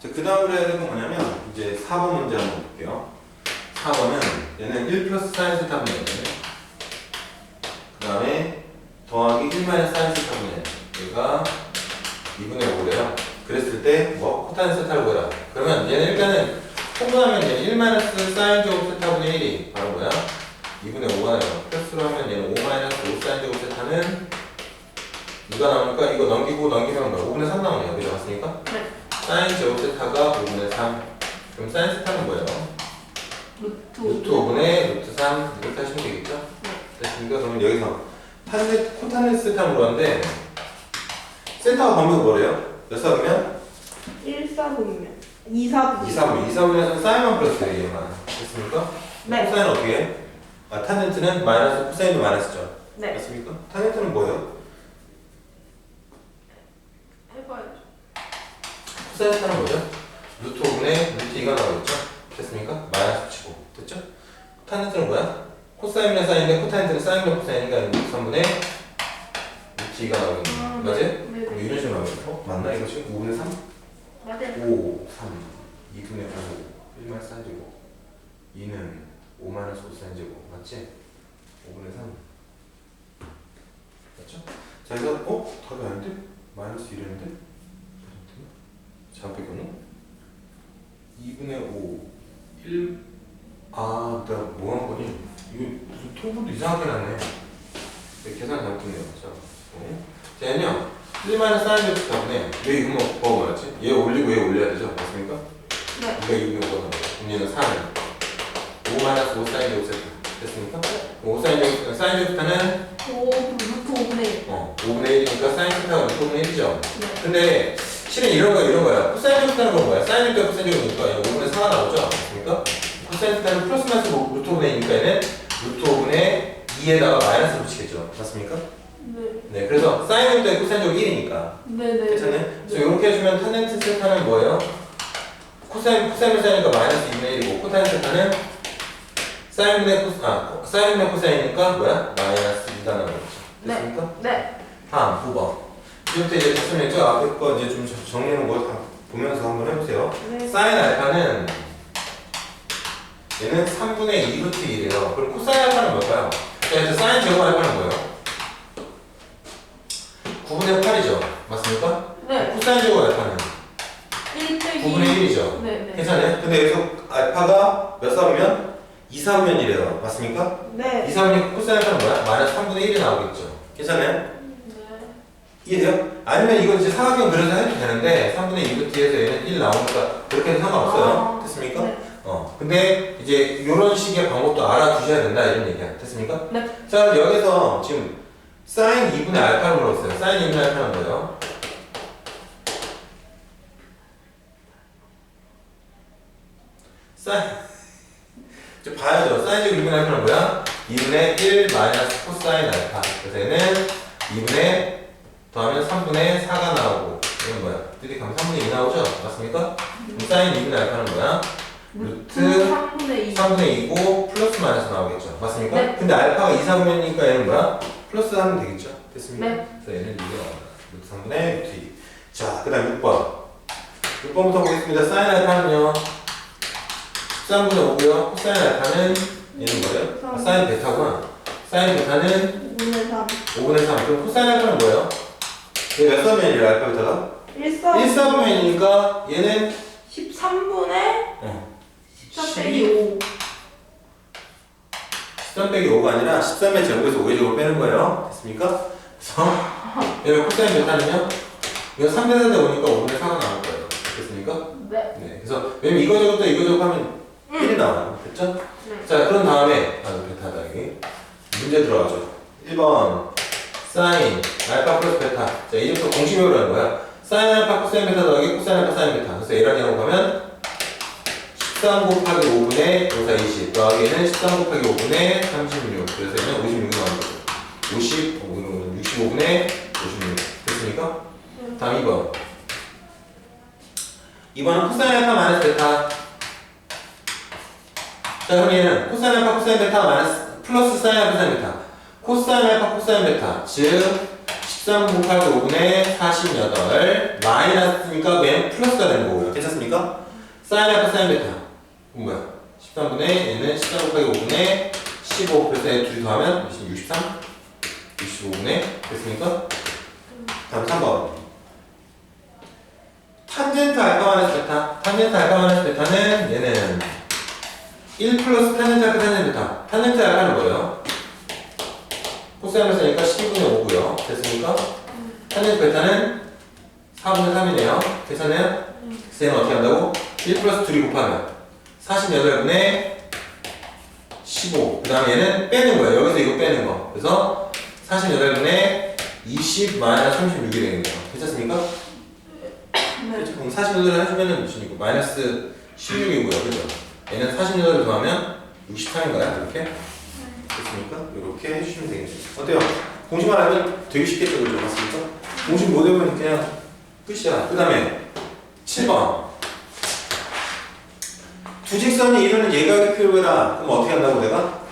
자, 그 해야 되는 건 뭐냐면 이제 4번 문제 한번 볼게요. 4번은 얘는 1 플러스 사인 세타 분해거든요. 그 다음에 더하기 1 마이너스 사인 세타 분해. 얘가 2분의 5래요. 그랬을 때 뭐 코탄 세타를 구해라. 그러면 얘는 일단은 통분하면 얘는 1 마이너스 사인 제곱 세타분의 1이 바로 뭐야? 2분의 5가 나요. 플러스로 하면 얘는 5 마이너스 5 사인 제곱 세타는 누가 나오니까 이거 넘기고 넘기면 뭐 5분의 3 나오네요. 그죠? 맞습니까? 네. 사인 제곱 세타가 5분의 3. 그럼 사인 세타는 뭐예요? 루트 루트 5. 5분의 루트 3 이렇게 하시면 되겠죠? 네. 됐습니까? 그러면 여기서 탄세, 코탄 세타 물었는데 세타가 범위가 뭐래요? 몇 사분면? 1, 4분면 2, 4분. 2, 4분. 2, 4분에서 사인만 플러스예요, 얘만. 됐습니까? 네. 코사인은 어떻게 해? 아, 탄젠트는 마이너스, 코사인도 마이너스죠? 네. 맞습니까? 탄젠트는 뭐예요? 해봐야죠. 코사인 세타는 뭐죠? 루트 5분의 루트 2가 나오겠죠? 됐습니까? 마이너스 치고. 됐죠? 탄젠트는 뭐야? 코사인분의 사인인데 코탄젠트는 사인분의 코사인이니까 루트 3분의 루트 2가 나오겠네. 아, 맞아요? 네. 뭐 네. 이런 식으로 나오겠죠? 어? 맞나? 이거 지금 5분의 3? 맞아요. 5, 3, 2분의 5, 1 마이너스 4제곱 2는 5 마이너스 5 사인제곱 맞지? 5분의 3 맞죠? 자 그래서 어? 답이 아닌데? 마이너스 1이었는데? 잘못 뺐거든? 2분의 5 1 아, 내가 뭐 한 거니? 이거 통분도 이상하게 났네 네, 계산 잘못했네요 자, 어? 자, 얘는요 1 마이너스 사인제곱 때문에 왜 이거 뭐, 뭐 말했지? 얘 올리고 얘 올려야 되죠? 맞습니까? 네. 이거 이거 그럼 얘는 3 5 마이너스 5 사인 제곱 세트 됐습니까? 5 사인 제곱 사인 제곱타는 5, 루트 5분의 1. 어 5분의 1이니까 사인 세타가 루트 5분의 1이죠 네. 근데 실은 이런 거 이런 거야 코사인 건 뭐야? 사인 제곱타 코사인 제곱이니까 얘 5분의 4가 나오죠? 맞습니까? 코사인 세타는 플러스 마이너스 뭐 루트 5분의 2니까 얘는 루트 5분의 2에다가 마이너스 붙이겠죠 맞습니까? 네. 네 그래서 사인 제곱타 코사인 제곱 1이니까 네네. 괜찮아요? 그래서 이렇게 해주면 탄젠트 세타는 뭐예요? 코사인 코사인을 사니까 마이너스 2분의 1이고 코타인 세타는 사인 분의 코 아, 사인 분의 코사인이니까 뭐야? 마이너스 2가 나오겠죠. 네. 됐습니까? 네. 다음 9번. 이제부터 이제 답변했죠? 앞에 거 이제 좀 정- 정리하는 거다 보면서 한번 해보세요. 네. 사인 알파는 얘는 3분의 2 루트 1이에요. 그럼 코사인 알파는 뭘까요? 자, 이제 사인 제곱 알파는 뭐예요? 9분의 8이죠. 맞습니까? 네. 코사인 제곱 알파는 1 빼기 9분의 1이죠. 네. 네. 괜찮아요? 근데 여기서 알파가 몇 사분면? 2 사분면이래요. 맞습니까? 네. 2 사분면 코사인 알파는 뭐야? 마이너스 3분의 1이 나오겠죠. 괜찮아요? 네. 이해돼요? 아니면 이건 이제 사각형 그려서 해도 되는데 3분의 2로 뒤에서 얘는 1 나오니까 그렇게 해도 상관없어요. 아, 됐습니까? 네. 어. 근데 이제 이런 식의 방법도 알아두셔야 된다 이런 얘기야. 됐습니까? 네. 자 그럼 여기서 지금 사인 2분의 알파를 물었어요. 사인 2분의 알파는 뭐예요? 사인 이제 봐야죠. 사인 제곱 2분의 알파는 뭐야? 2분의 1 마이너스 코사인 알파. 그래서 얘는 2분의 더하면 3분의 4가 나오고 이건 뭐야? 드디 가면 3분의 2 나오죠? 맞습니까? 그럼 사인 2분의 알파는 뭐야? 루트 루트 3분의 2. 3분의 2고 플러스 마이너스 나오겠죠. 맞습니까? 네. 근데 알파가 2, 4분이니까 얘는 뭐야? 플러스 하면 되겠죠. 됐습니까? 네. 그래서 얘는 2가 나온다. 루트 3분의 루트 2. 자, 그 다음 6번. 6번부터 보겠습니다. 사인 알파는요. 13분의 5고요. 코사인 알파는 얘는 뭐예요? 아, 사인 베타구나. 사인 베타는 5분의 3. 5분의 3. 그럼 코사인 알파는 뭐예요? 얘 몇 사분면이에요? 알파 베타가? 1, 4. 1, 4분면이니까 얘는 13분의 어, 14 빼기 5. 13 빼기 5가 아니라 13의 제곱에서 5의 제곱을 빼는 거예요. 됐습니까? 그래서 얘는 코사인 베타는요. 이거 3대 4대 5니까 5분의 4가 나올 거예요. 됐습니까? 네. 네. 그래서 왜냐면 이거 제곱도 이거 제곱하면 1이 나와요. 됐죠? 네. 자, 그런 다음에 아, 베타다 이게. 문제 들어가죠. 1번 사인 알파 플러스 베타. 자, 이제부터 공식 외우라는 거야. 사인 알파 코사인 베타 더하기 코사인 알파 사인 베타. 그래서 A라는 제곱 하면 13 곱하기 5분의 5, 4, 20 더하기는 13 곱하기 5분의 36 그래서 얘는 56이 나오는 거죠 50, 65분의 56 됐습니까? 다음 2번 2번은 코사인 알파 마이너스 베타 자 그럼 얘는 코사인 알파 코사인 베타 마이너스 플러스 사인 알파 사인 베타 코사인 알파 코사인 베타 즉 13 곱하기 5분의 48 마이너스니까 얘는 플러스가 되는 거고요. 괜찮습니까? 사인 알파 사인 베타. 뭐야? 13분의 얘는 13 곱하기 5분의 15 그래서 얘 둘이 더하면 몇이 63? 65분의 됐습니까? 다음 3번 탄젠트 알파 마이너스 베타 탄젠트 알파 마이너스 베타는 얘는 1 플러스 탄젠트 알파 탄젠트 베타 탄젠트 알파는 뭐예요? 코사인으니까 12분의 5고요 됐습니까? 탄젠트 베타는 4분의 3이네요 계산해요? 쌤은 어떻게 한다고? 1 플러스 2이 곱하면 48분의 15. 그 다음에 얘는 빼는 거예요. 여기서 이거 빼는 거. 그래서 48분의 20 마이너스 36이 되겠네요. 괜찮습니까? 네. 그렇죠. 그럼 48을 해주면은 무슨이고 마이너스 16이고요. 그죠? 얘는 48을 더하면 63인가요? 이렇게? 됐습니까? 이렇게 해주시면 되겠네요. 어때요? 공식만 하면 되게 쉽겠죠? 그죠? 맞습니까? 공식 못 외우면 그냥 끝이야. 그 다음에 7번. 두 직선이 이루는 예각의 표를 그럼 어떻게 한다고 내가?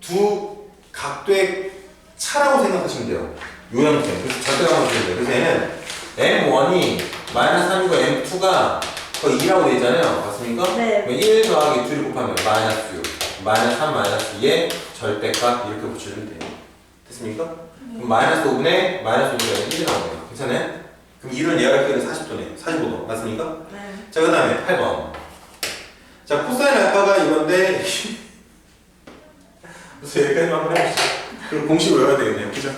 두 각도의 차라고 생각하시면 돼요. 요 형태. 그래서 절대감을 주면 돼요. 그래서 얘는 M1이 마이너스 3이고 M2가 거의 2라고 돼 있잖아요. 맞습니까? 네. 그럼 1 더하기 2를 곱하면 마이너스 6. 마이너스 3 마이너스 2의 절대값 이렇게 붙여주면 돼요. 됐습니까? 그럼 마이너스 5분의 마이너스 5분의 1이 나오네요. 괜찮아요? 그럼 이런 예각의 표는 40도네요. 45도. 맞습니까? 네. 자, 그 다음에 8번. 자, 코사인 알파가 이건데, 그래서 여기까지만 한번 해봅시다. 그럼 공식 외워야 되겠네요. 그죠?